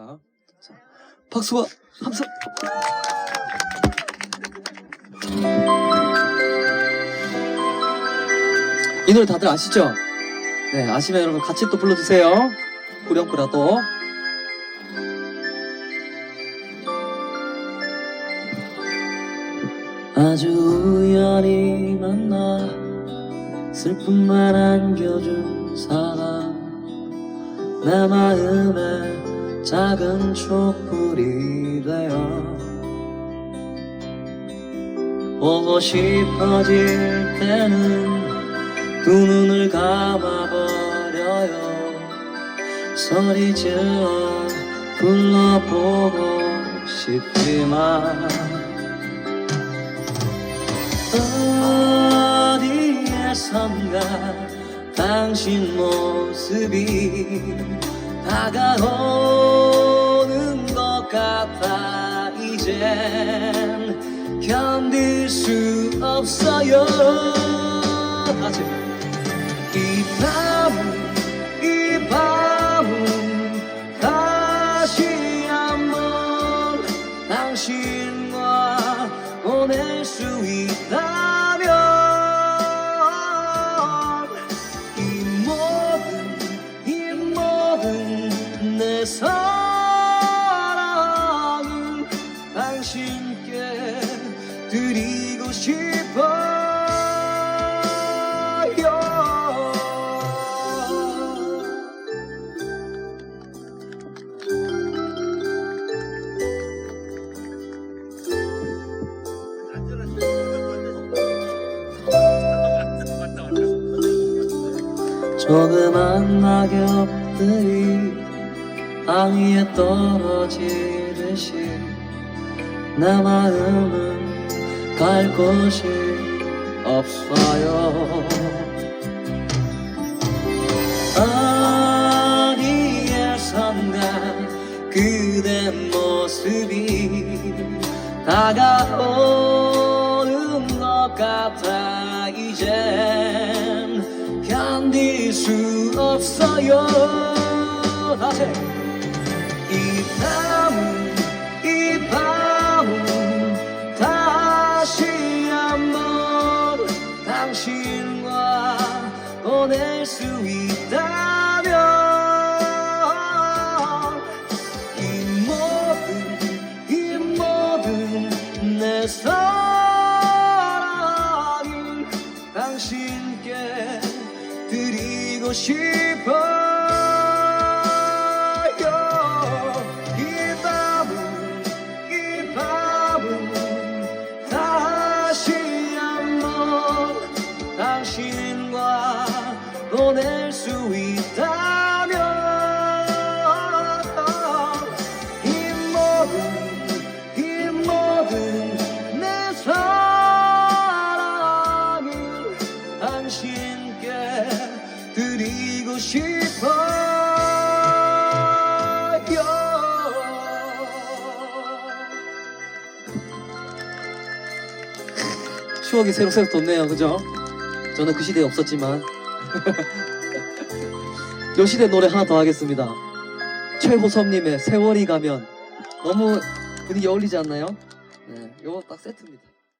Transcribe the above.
있을까? 자, 박수와 함성. 이 노래 다들 아시죠? 네, 아시면 여러분 같이 또 불러주세요. 후렴구라도. 아주 우연히 만나 슬픔만 안겨준 사람 내 마음에 작은 촛불이 되어 보고 싶어질 때는 두 눈을 감아버려요. 소리 지어 불러보고 싶지만 어디에선가 당신 모습이 다가오는 것 같아 이젠 견딜 수 없어요. 다시 이 밤은 이 밤은 다시 한번 당신과 보낼 수 있다 당신께 드리고 싶어요. 조그만 낙엽들이 땅 위에 떨어지듯이 내 마음은 갈 곳이 없어요. 어디에선가 그대 모습이 다가오는 것 같아 이젠 견딜 수 없어요. 다시. 이밤 보낼 수 있다면 이 모든 이 모든 내 사랑을 당신께 드리고 싶어 보낼 수 있다면 이 모든 이 모든 내 사랑을 당신께 드리고 싶어요. 추억이 새록새록 돋네요. 그죠? 저는 그 시대에 없었지만 요 시대 노래 하나 더 하겠습니다. 최호섭님의 세월이 가면. 너무 분위기 어울리지 않나요? 네, 요거 딱 세트입니다